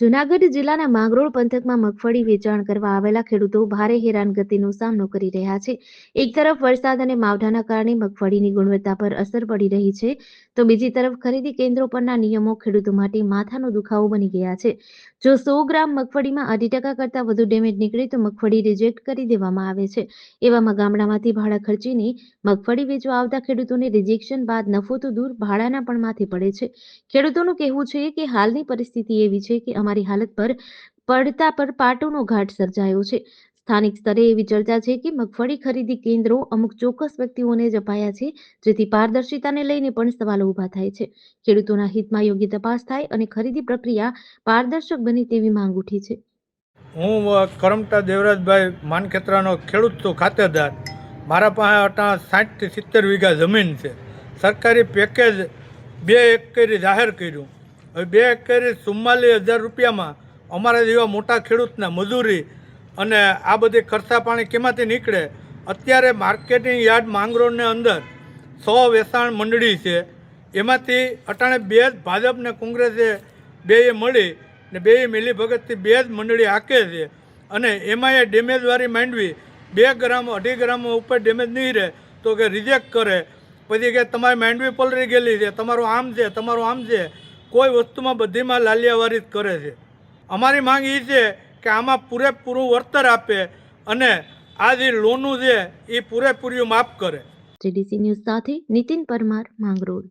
જૂનાગઢ જિલ્લાના માંગરોળ પંથકમાં મગફળી વેચાણ કરવા આવેલા ખેડૂતો ભારે હેરાનગતિનો સામનો કરી રહ્યા છે. એક તરફ વરસાદ અને માવઠાના કારણે મગફળીની ગુણવત્તા પર અસર પડી રહી છે, તો બીજી તરફ ખરીદી કેન્દ્રો પરના નિયમો ખેડૂતો માટે માથાનો દુખાવો બની ગયા છે. જો સો ગ્રામ મગફળીમાં અઢી ટકા કરતાં વધુ ડેમેજ નીકળે તો મગફળી રિજેક્ટ કરી દેવામાં આવે છે. એવામાં ગામડામાંથી ભાડા ખર્ચીને મગફળી વેચવા આવતા ખેડૂતોને રિજેક્શન બાદ નફો તો દૂર ભાડાના પણ માથે પડે છે. ખેડૂતોનું કહેવું છે કે હાલની પરિસ્થિતિ એવી છે કે અમારી હાલત પર પડતા પર પાટોનો ઘાટ સર્જાયો છે. સ્થાનિક સ્તરે એવી ચર્ચા છે કે મગફળી ખરીદી કેન્દ્રો અમુક ચોક્કસ વ્યક્તિઓને જ અપાયા છે, જેથી પારદર્શિતાને લઈને પણ સવાલો ઊભા થાય છે. ખેડૂતોના હિતમાં યોગ્ય તપાસ થાય અને ખરીદી પ્રક્રિયા પારદર્શક બને તેવી માંગ ઉઠી છે. હું કરમટા દેવરાજભાઈ માનખેત્રાનો ખેડૂત છું ખાતેદાર. મારા પાસે અટા સાઠથી સિત્તેર વીઘા જમીન છે. સરકારી પેકેજ બે એકરી જાહેર કર્યું. હવે બે કેરી ચુમ્માલીસ હજાર રૂપિયામાં અમારા જેવા મોટા ખેડૂતને મજૂરી અને આ બધી ખર્ચા પાણી કેમાંથી નીકળે? અત્યારે માર્કેટિંગ યાર્ડ માંગરોળની અંદર સો વેચાણ મંડળી છે. એમાંથી અટાણે બે જ ભાજપ ને કોંગ્રેસે બેએ મળી ને બે મિલીભગતથી બે જ મંડળી હાકે છે. અને એમાં એ ડેમેજવાળી માંડવી બે ગ્રામ, અઢી ગ્રામ ઉપર ડેમેજ નહીં રહે તો કે રિજેક્ટ કરે. પછી કે તમારી માંડવી પલરી ગયેલી છે, તમારું આમ છે, તમારું આમ છે. કોઈ વસ્તુમાં બધીમાં લાલિયાવારી કરે છે. અમારી માંગ એ છે કે આમાં પૂરેપૂરું વળતર આપે અને આ જે લોનું છે એ પૂરેપૂરું માફ કરે. જીડીસી ન્યૂઝ સાથે નીતિન પરમાર માંગરોળ.